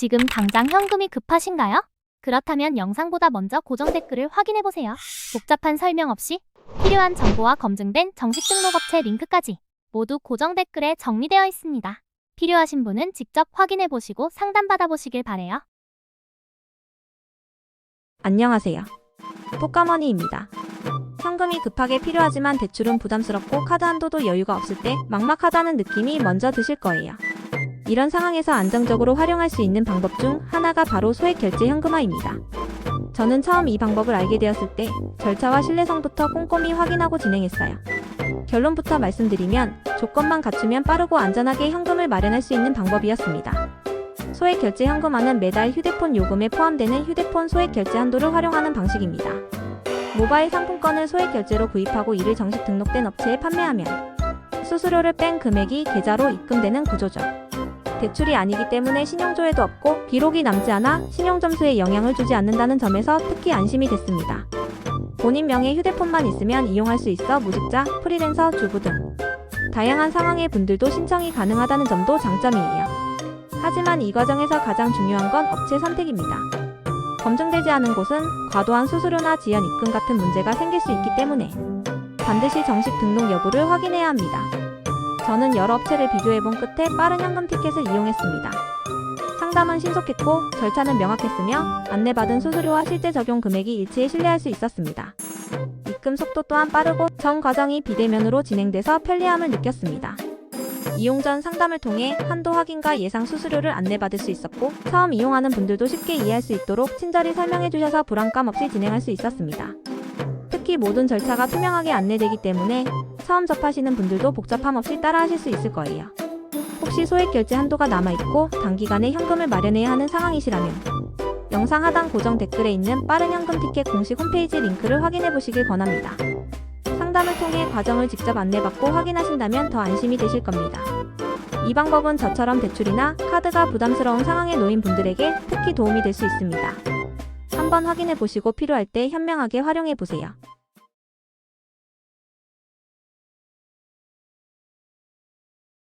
지금 당장 현금이 급하신가요? 그렇다면 영상보다 먼저 고정 댓글을 확인해 보세요. 복잡한 설명 없이 필요한 정보와 검증된 정식 등록업체 링크까지 모두 고정 댓글에 정리되어 있습니다. 필요하신 분은 직접 확인해 보시고 상담 받아보시길 바래요. 안녕하세요. 포카머니입니다. 현금이 급하게 필요하지만 대출은 부담스럽고 카드 한도도 여유가 없을 때 막막하다는 느낌이 먼저 드실 거예요. 이런 상황에서 안정적으로 활용할 수 있는 방법 중 하나가 바로 소액 결제 현금화입니다. 저는 처음 이 방법을 알게 되었을 때 절차와 신뢰성부터 꼼꼼히 확인하고 진행했어요. 결론부터 말씀드리면 조건만 갖추면 빠르고 안전하게 현금을 마련할 수 있는 방법이었습니다. 소액 결제 현금화는 매달 휴대폰 요금에 포함되는 휴대폰 소액 결제 한도를 활용하는 방식입니다. 모바일 상품권을 소액 결제로 구입하고 이를 정식 등록된 업체에 판매하면 수수료를 뺀 금액이 계좌로 입금되는 구조죠. 대출이 아니기 때문에 신용조회도 없고 기록이 남지 않아 신용점수에 영향을 주지 않는다는 점에서 특히 안심이 됐습니다. 본인 명의 휴대폰만 있으면 이용할 수 있어 무직자, 프리랜서, 주부 등 다양한 상황의 분들도 신청이 가능하다는 점도 장점이에요. 하지만 이 과정에서 가장 중요한 건 업체 선택입니다. 검증되지 않은 곳은 과도한 수수료나 지연 입금 같은 문제가 생길 수 있기 때문에 반드시 정식 등록 여부를 확인해야 합니다. 저는 여러 업체를 비교해본 끝에 빠른 현금 티켓을 이용했습니다. 상담은 신속했고 절차는 명확했으며 안내받은 수수료와 실제 적용 금액이 일치해 신뢰할 수 있었습니다. 입금 속도 또한 빠르고 전 과정이 비대면으로 진행돼서 편리함을 느꼈습니다. 이용 전 상담을 통해 한도 확인과 예상 수수료를 안내받을 수 있었고 처음 이용하는 분들도 쉽게 이해할 수 있도록 친절히 설명해 주셔서 불안감 없이 진행할 수 있었습니다. 특히 모든 절차가 투명하게 안내되기 때문에 처음 접하시는 분들도 복잡함 없이 따라하실 수 있을 거예요. 혹시 소액 결제 한도가 남아있고 단기간에 현금을 마련해야 하는 상황이시라면 영상 하단 고정 댓글에 있는 빠른 현금 티켓 공식 홈페이지 링크를 확인해 보시길 권합니다. 상담을 통해 과정을 직접 안내받고 확인하신다면 더 안심이 되실 겁니다. 이 방법은 저처럼 대출이나 카드가 부담스러운 상황에 놓인 분들에게 특히 도움이 될 수 있습니다. 한번 확인해 보시고 필요할 때 현명하게 활용해 보세요.